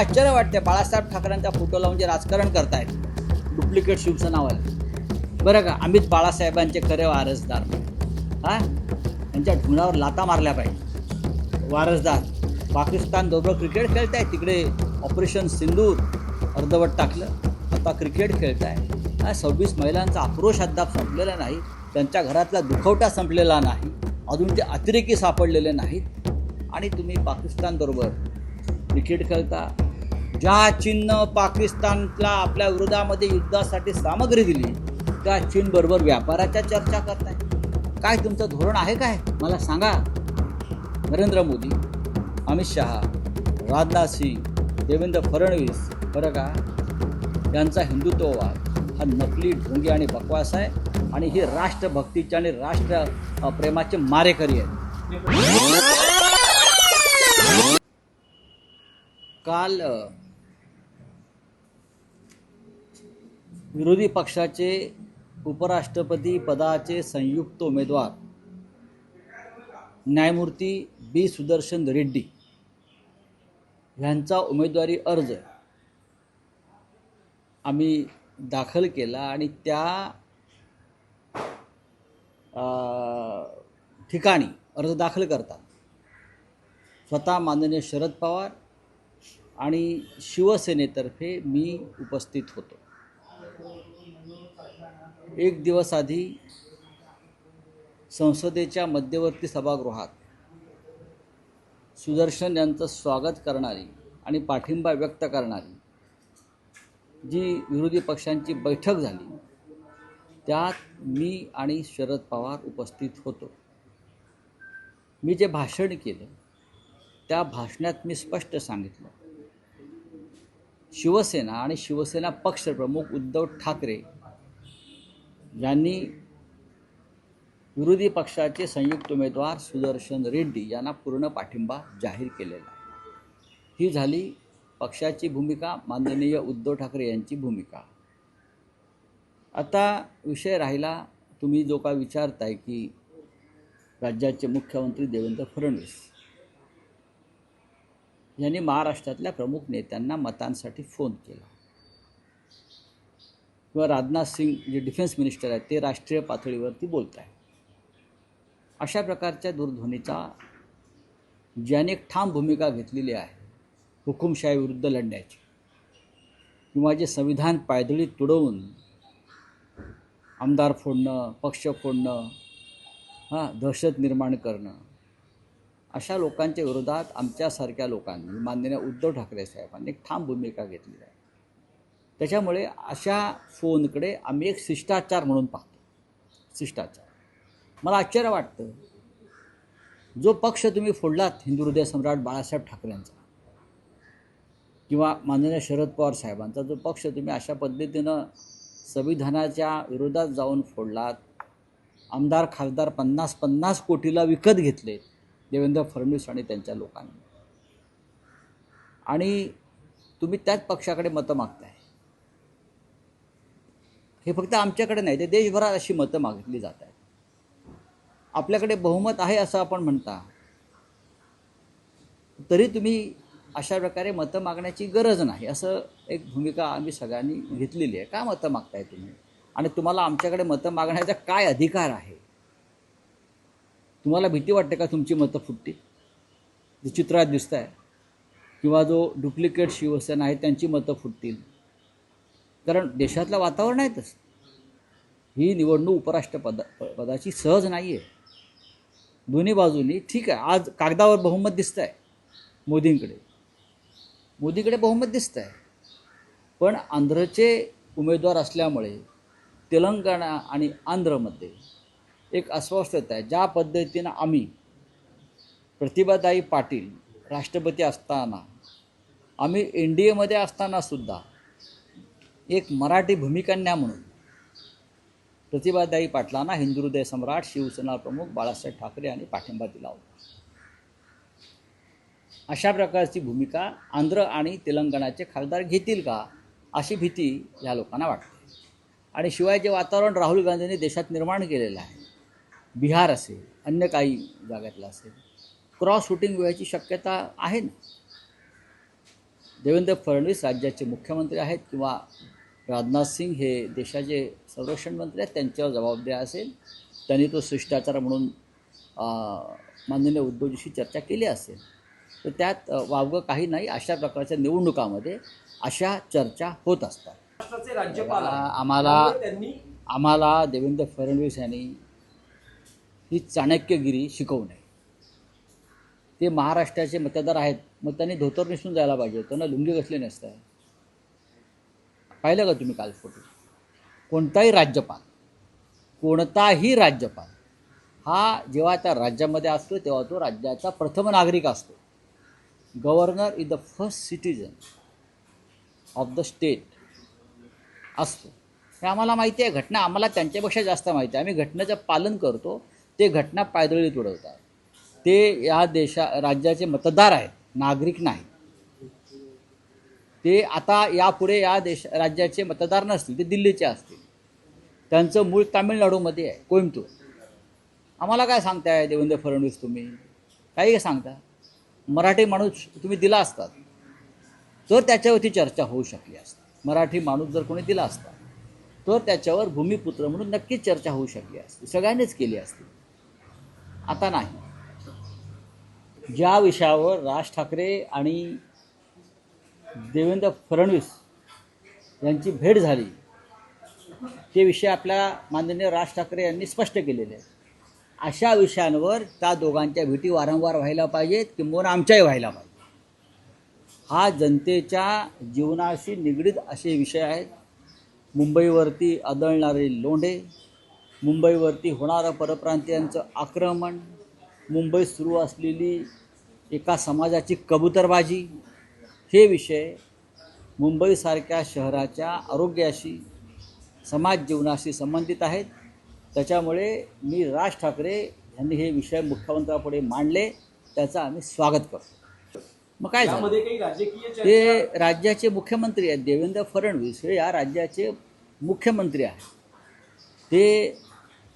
आश्चर्य वाटते बाळासाहेब ठाकरेंचा फोटो लावून जे राजकारण करतायत. डुप्लिकेट शिवसेनावाले बरं का आम्हीच बाळासाहेबांचे खरे वारसदार. हा? त्यांच्या ढुंगणावर लाता मारल्या पाहिजे. वारसदार. पाकिस्तान क्रिकेट क्रिकेट खेळताय तिकडे. ऑपरेशन सिंदूर. अर्धवट टाकलं. आता क्रिकेट खेळताय. हा सव्वीस महिलांचा आक्रोश अद्याप संपलेला नाही. त्यांच्या घरातला दुखवटा संपलेला नाही. अजून ते अतिरेकी सापडलेले नाहीत. आणि तुम्ही पाकिस्तानबरोबर क्रिकेट खेळता. ज्या चीननं पाकिस्तानला आपल्या विरोधामध्ये युद्धासाठी सामग्री दिली त्या चीनबरोबर व्यापाराच्या चर्चा करताय. काय तुमचं धोरण आहे काय? मला सांगा. नरेंद्र मोदी अमित शहा राजनाथ सिंग देवेंद्र फडणवीस बरं का? यांचा हिंदुत्ववाद हा नकली ढोंगी आणि बकवास आहे आणि हे राष्ट्रभक्तीचे आणि राष्ट्र प्रेमाचे मारेकरी आहेत काल विरोधी पक्षाचे उपराष्ट्रपती पदाचे संयुक्त उमेदवार न्यायमूर्ती बी. सुदर्शन रेड्डी ह्यांचा उमेदवारी अर्ज आम्ही दाखल केला आणि त्या ठिकाणी अर्ज दाखल करतात. स्वतः माननीय शरद पवार आणि शिवसेनेतर्फे मी उपस्थित होतो. एक दिवस आधी संसदेच्या मध्यवर्ती सभागृहात सुदर्शन यांचं स्वागत करणारी आणि पाठिंबा व्यक्त करणारी जी विरोधी पक्षांची बैठक झाली त्यात मी आणि शरद पवार उपस्थित होतो. मी जे भाषण केलं त्या भाषणात मी स्पष्ट सांगितलं. शिवसेना आणि शिवसेना पक्षप्रमुख उद्धव ठाकरे यांनी विरोधी पक्षाचे संयुक्त उमेदवार सुदर्शन रेड्डी यांना पूर्ण पाठिंबा जाहीर केलेला आहे. ही झाली पक्षाची भूमिका माननीय उद्धव ठाकरे यांची भूमिका. आता विषय राहिला तुम्ही जो का विचारताय की राज्याचे मुख्यमंत्री देवेंद्र फडणवीस यांनी महाराष्ट्रातल्या प्रमुख नेत्यांना मतांसाठी फोन केला. किंवा राजनाथ सिंग जे डिफेन्स मिनिस्टर आहेत ते राष्ट्रीय पातळीवरती बोलत आहेत अशा प्रकारच्या दूरध्वनीचा ज्याने एक ठाम भूमिका घेतलेली आहे हुकुमशाही विरुद्ध लढण्याची. किंवा जे संविधान पायदळी तुडवून आमदार फोडणं पक्ष फोडणं हां दहशत निर्माण करणं अशा लोकांच्या विरोधात आमच्यासारख्या लोकांनी माननीय उद्धव ठाकरे साहेबांनी एक ठाम भूमिका घेतली आहे. त्याच्यामुळे अशा फोनकडे आम्ही एक शिष्टाचार म्हणून पाहतो. शिष्टाचार. मला आश्चर्य वाटतं जो पक्ष तुम्ही फोडलात हिंदू हृदय सम्राट बाळासाहेब ठाकरेंचा किंवा माननीय शरद पवार साहेबांचा जो पक्ष तुम्ही अशा पद्धतीनं संविधानाच्या विरोधात जाऊन फोडलात आमदार खासदार पन्नास पन्नास कोटीला विकत घेतले देवेंद्र फडणवीस आणि त्यांच्या लोकांनी. आणि तुम्ही त्याच पक्षाकडे मतं मागताय. हे फक्त आमच्याकडे नाही ते देशभरात अशी मतं मागितली जात आहेत. आपल्याकडे बहुमत आहे असं आपण म्हणता. तरी तुम्ही अशा प्रकारे मतं मागण्याची गरज नाही असं एक भूमिका आम्ही सगळ्यांनी घेतलेली आहे. का मतं मागताय तुम्ही? आणि तुम्हाला आमच्याकडे मतं मागण्याचा काय अधिकार आहे? तुम्हाला भीती वाटते का तुमची मतं फुटतील? जे चित्रात दिसत आहे किंवा जो डुप्लिकेट शिवसेना आहे त्यांची मतं फुटतील. कारण देशातलं वातावरण आहे तसं. ही निवडणूक उपराष्ट्रपदा पदाची सहज नाही आहे दोन्ही बाजूनी ठीक आहे. आज कागदावर बहुमत दिसतं आहे मोदींकडे. मोदीकडे बहुमत दिसतं आहे पण आंध्रचे उमेदवार असल्यामुळे तेलंगणा आणि आंध्रमध्ये एक अस्वस्थता आहे. ज्या पद्धतीनं आम्ही प्रतिभादाई पाटील राष्ट्रपती असताना आम्ही एन डी एमध्ये असतानासुद्धा एक मराठी भूमिकन्या म्हणून. प्रतिभादाई पाटलांना हिंदू हृदय सम्राट शिवसेना प्रमुख बाळासाहेब ठाकरे यांनी पाठिंबा दिला होता. अशा प्रकारची भूमिका आंध्र आणि तेलंगणाचे खासदार घेतील का अशी भीती या लोकांना वाटते. आणि शिवाय जे वातावरण राहुल गांधींनी देशात निर्माण केलेलं आहे बिहार असेल अन्य काही जागातलं असेल क्रॉस शूटिंग व्हायची शक्यता आहे ना? देवेंद्र फडणवीस राज्याचे मुख्यमंत्री आहेत किंवा राजनाथ सिंग हे देशाचे संरक्षण मंत्री आहेत त्यांच्यावर जबाबदारी असेल. त्यांनी तो शिष्टाचार म्हणून माननीय उद्धवजीशी चर्चा केली असेल. तर त्यात वावगं काही नाही अशा प्रकारच्या निवडणुकामध्ये अशा चर्चा होत असतात. राज्यपाल आम्हाला आम्हाला देवेंद्र फडणवीस यांनी ही चाणक्यगिरी शिकवू नये. ते महाराष्ट्राचे मतदार आहेत मग त्यांनी धोतर नेसून जायला पाहिजे त्यांना लुंगी कसले नसतं पाहिलं का तुम्ही काल फोटो कोणताही राज्यपाल कोणताही राज्यपाल हा जेव्हा त्या राज्यामध्ये असतो तेव्हा तो राज्याचा प्रथम नागरिक असतो. Governor is the first citizen of the state असतो. हे आम्हाला माहिती आहे घटना आम्हाला त्यांच्यापेक्षा जास्त माहिती आहे. आम्ही घटनेचं पालन करतो ते घटना पायदळी तुडवतात ते या देशा राज्याचे मतदार आहेत नागरिक नाही ते आता यापुढे या देश राज्याचे मतदार नसतील ते दिल्लीचे असतील. त्यांचं मूळ तामिळनाडूमध्ये आहे कोइंबतूर. आम्हाला काय सांगताय देवेंद्र फडणवीस तुम्ही? काही सांगता? मराठी माणूस तुम्ही दिला असतात. तर त्याच्यावरती चर्चा होऊ शकली असती. मराठी माणूस जर कोणी दिला असता तर त्याच्यावर भूमिपुत्र म्हणून नक्कीच चर्चा होऊ शकली असती. सगळ्यांनीच केली असती. आता नाही. ज्या विषयावर राज ठाकरे आणि देवेंद्र फडणवीस यांची भेट झाली. ते विषय आपल्या माननीय राज ठाकरे यांनी स्पष्ट केलेले आहेत. अशा विषयांवर त्या दोघांच्या भेटी वारंवार व्हायला पाहिजेत किंबहुना आमच्याही व्हायला पाहिजे. हा जनतेच्या जीवनाशी निगडीत असे विषय आहेत. मुंबईवरती आदळणारे लोंढे मुंबईवरती होणारं परप्रांतीयांचं आक्रमण मुंबईत सुरू असलेली एका समाजाची कबुतरबाजी हे विषय मुंबईसारख्या शहराच्या आरोग्याशी समाज जीवनाशी संबंधित आहेत. त्याच्यामुळे मी राज ठाकरे यांनी हे विषय मुख्यमंत्र्यापुढे मांडले त्याचं आम्ही स्वागत करतो. मग काय झालं? ते राज्याचे मुख्यमंत्री आहेत. देवेंद्र फडणवीस हे या राज्याचे मुख्यमंत्री आहेत. ते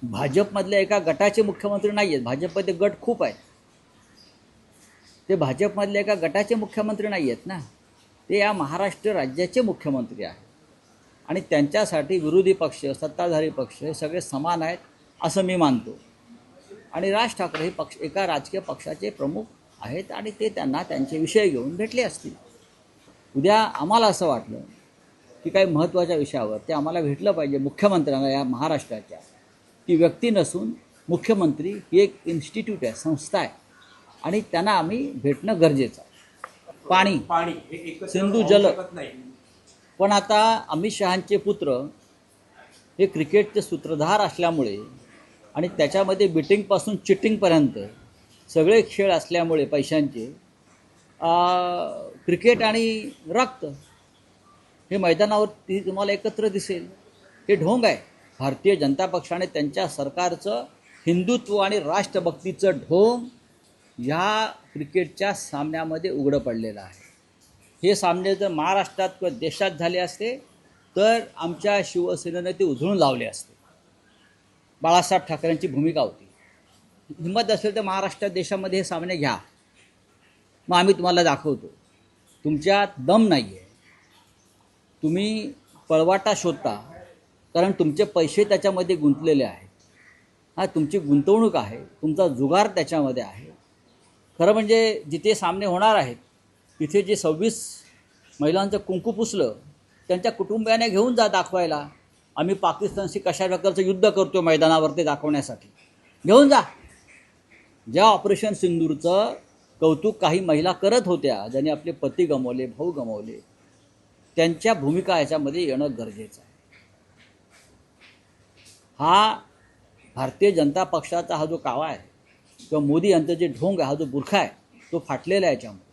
भाजपमधल्या एका गटाचे मुख्यमंत्री नाही आहेत भाजपमध्ये गट खूप आहेत. ते भाजपमधल्या एका गटाचे मुख्यमंत्री नाही आहेत ना. ते या महाराष्ट्र राज्याचे मुख्यमंत्री आहेत. आणि त्यांच्यासाठी विरोधी पक्ष सत्ताधारी पक्ष हे सगळे समान आहेत असं मी मानतो. आणि राज ठाकरे हे पक्ष एका राजकीय पक्षाचे प्रमुख आहेत आणि ते त्यांना त्यांचे विषय घेऊन भेटले असतील. उद्या आम्हाला असं वाटलं की काही महत्त्वाच्या विषयावर ते आम्हाला भेटलं पाहिजे मुख्यमंत्र्यांना या महाराष्ट्राच्या. ती व्यक्ती नसून मुख्यमंत्री ही एक इन्स्टिट्यूट आहे संस्था आहे. आणि त्यांना आम्ही भेटणं गरजेचं आहे. पाणी. पाणी. सिंधू जल. पण आता अमित शहांचे पुत्र हे क्रिकेटचे सूत्रधार असल्यामुळे आणि त्याच्यामध्ये बिटिंगपासून चिटिंगपर्यंत सगळे खेळ असल्यामुळे पैशांचे क्रिकेट आणि रक्त हे मैदानावर ती तुम्हाला एकत्र दिसेल. हे ढोंग आहे. भारतीय जनता पक्षाने त्यांच्या सरकारचं हिंदुत्व आणि राष्ट्रभक्तीचं ढोंग ह्या क्रिकेटच्या सामन्यामध्ये उघडं पडलेलं आहे. हे सामने जर महाराष्ट्रात किंवा देशात झाले असते तर आमच्या शिवसेनेने ते उधळून लावले असते. बाळासाहेब ठाकरेंची भूमिका होती. हिंमत असेल तर महाराष्ट्रात देशामध्ये हे सामने घ्या. मग आम्ही तुम्हाला दाखवतो. तुमच्यात दम नाही आहे तुम्ही पळवाटा शोधता कारण तुमचे पैसे त्याच्यामध्ये गुंतलेले आहेत. हा तुमची गुंतवणूक आहे. तुमचा जुगार त्याच्यामध्ये आहे. खरं म्हणजे जिथे सामने होणार आहेत तिथे जे सव्वीस महिलांचं कुंकू पुसलं त्यांच्या कुटुंबियाने घेऊन जा दाखवायला. आम्ही पाकिस्तानशी कशा प्रकारचं युद्ध करतो मैदानावर ते दाखवण्यासाठी. घेऊन जा. ज्या ऑपरेशन सिंदूरचं कौतुक काही महिला करत होत्या ज्यांनी आपले पती गमावले भाऊ गमावले त्यांच्या भूमिका याच्यामध्ये येणं गरजेचं आहे. हा भारतीय जनता पक्षाचा हा जो कावा आहे किंवा मोदी यांचं जे ढोंग आहे हा जो बुरखा आहे तो फाटलेला आहे याच्यामुळे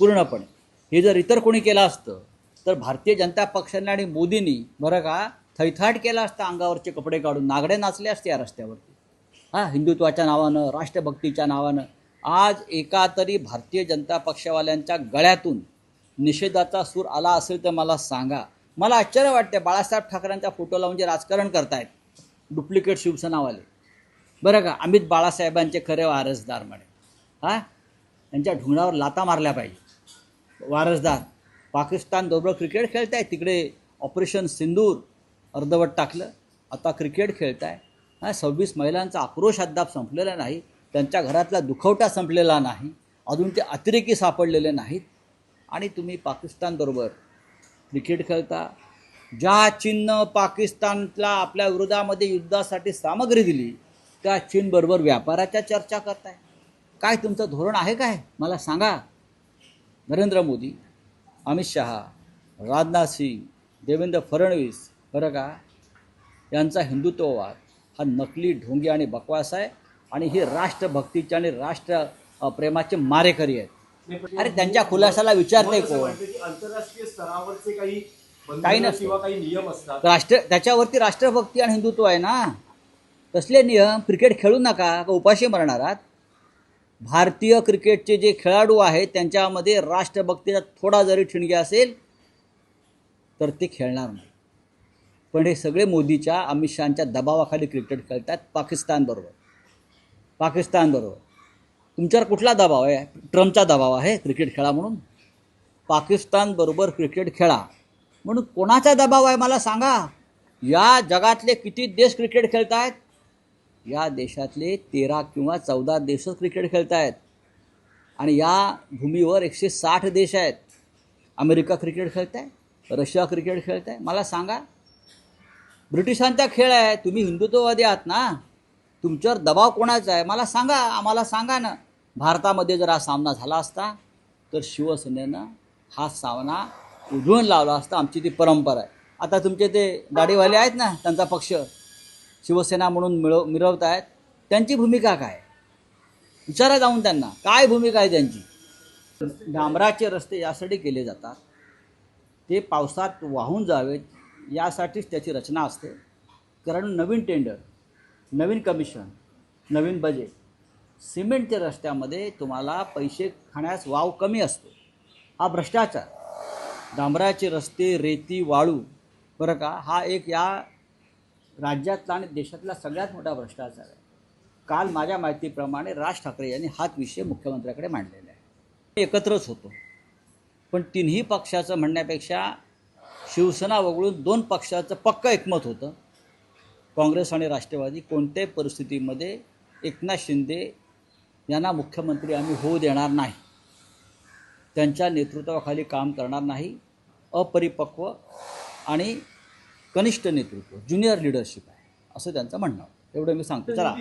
पूर्णपणे. हे जर इतर कोणी केलं असतं तर भारतीय जनता पक्षाने आणि मोदींनी बरं का थैथाट केला असता अंगावरचे कपडे काढून. नागडे नाचले असते या रस्त्यावरती. हां हिंदुत्वाच्या नावानं राष्ट्रभक्तीच्या नावानं. आज एका तरी भारतीय जनता पक्षवाल्यांच्या गळ्यातून निषेधाचा सूर आला असेल तर मला सांगा. मला आश्चर्य वाटते बाळासाहेब ठाकरेंचा फोटो लावून जे म्हणजे राजकारण करतायत. डुप्लिकेट शिवसेनावाले. बरं का अमित बाळासाहेबांचे खरे वारसदार म्हणे. हां? त्यांच्या ढुंगणावर लाता मारल्या पाहिजे. वारसदार. पाकिस्तानबरोबर क्रिकेट खेळत आहे तिकडे ऑपरेशन सिंदूर अर्धवट टाकलं. आता क्रिकेट खेळताय. हा सव्वीस महिलांचा आक्रोश अद्याप संपलेला नाही. त्यांच्या घरातला दुखवटा संपलेला नाही. अजून ते अतिरेकी सापडलेले नाहीत. आणि तुम्ही पाकिस्तानबरोबर क्रिकेट खेळता. ज्या चीननं पाकिस्तानला आपल्या विरोधामध्ये युद्धासाठी सामग्री दिली त्या चीनबरोबर व्यापाराच्या चर्चा करताय? काय तुमचं धोरण आहे काय? मला सांगा. नरेंद्र मोदी अमित शहा राजनाथ सिंग देवेंद्र फडणवीस बरं का? यांचा हिंदुत्ववाद हा नकली ढोंगी आणि बकवास आहे आणि हे राष्ट्रभक्तीचे आणि राष्ट्र प्रेमाचे मारेकरी आहेत. अरे त्यांच्या खुलासाला विचारते कोण? आंतरराष्ट्रीय स्तरावरचे काही काही बंधनं नसतं. किंवा काही नियम असतात. राष्ट्र त्याच्यावरती राष्ट्रभक्ती आणि हिंदुत्व आहे ना? तसले नियम क्रिकेट खेळू नका का उपाशी मरणार आहात? भारतीय क्रिकेटचे जे खेळाडू आहेत त्यांच्यामध्ये राष्ट्रभक्तीचा थोडा जरी ठिणगी असेल तर ते खेळणार नाही. पण हे सगळे मोदीच्या अमित शहाच्या दबावाखाली क्रिकेट खेळतात पाकिस्तानबरोबर पाकिस्तानबरोबर तुमच्यावर कुठला दबाव आहे? ट्रम्पचा दबाव आहे क्रिकेट खेळा म्हणून? पाकिस्तानबरोबर क्रिकेट खेळा. म्हणून कोणाचा दबाव आहे मला सांगा? या जगातले किती देश क्रिकेट खेळत आहेत या देशातले तेरा किंवा चौदा देशच क्रिकेट खेळत आहेत आणि या भूमीवर एकशे साठ देश आहेत. अमेरिका क्रिकेट खेळत आहे रशिया क्रिकेट खेळत आहे मला सांगा ब्रिटिशांचा खेळ आहे तुम्ही हिंदुत्ववादी आहात ना? तुमच्यावर दबाव कोणाचा आहे? मला सांगा आम्हाला सांगा ना. भारतामध्ये जर हा सामना झाला असता तर शिवसेनेनं हा सामना उधळून लावला असता आमची ती परंपरा आहे. आता तुमचे ते दाढीवाले आहेत ना त्यांचा पक्ष. शिवसेना म्हणून मिळव मिरवत आहेत. त्यांची भूमिका काय? विचारा जाऊन त्यांना. काय भूमिका आहे त्यांची? डांबराचे रस्ते यासाठी केले जातात. ते पावसात वाहून जावेत यासाठीच त्याची रचना असते. कारण नवीन टेंडर नवीन कमिशन नवीन बजेट सिमेंटच्या रस्त्यामध्ये तुम्हाला पैसे खाण्यास वाव कमी असतो. हा भ्रष्टाचार. डांबराचे रस्ते रेती वाळू बरं का? हा एक या राज्यातला आणि देशातला सगळ्यात मोठा भ्रष्टाचार आहे. काल माझ्या माहितीप्रमाणे राज ठाकरे यांनी हाच विषय मुख्यमंत्र्याकडे मांडलेला आहे. एकत्रच होतो. पण तिन्ही पक्षाचं म्हणण्यापेक्षा शिवसेना वगळून दोन पक्षाचं पक्क एकमत होतं. काँग्रेस आणि राष्ट्रवादी कोणत्याही परिस्थितीमध्ये एकनाथ शिंदे यांना मुख्यमंत्री आम्ही होऊ देणार नाही त्यांच्या नेतृत्वाखाली काम करणार नाही अपरिपक्व आणि कनिष्ठ नेतृत्व ज्युनियर लिडरशिप आहे असं त्यांचं म्हणणं एवढं मी सांगतो. चला.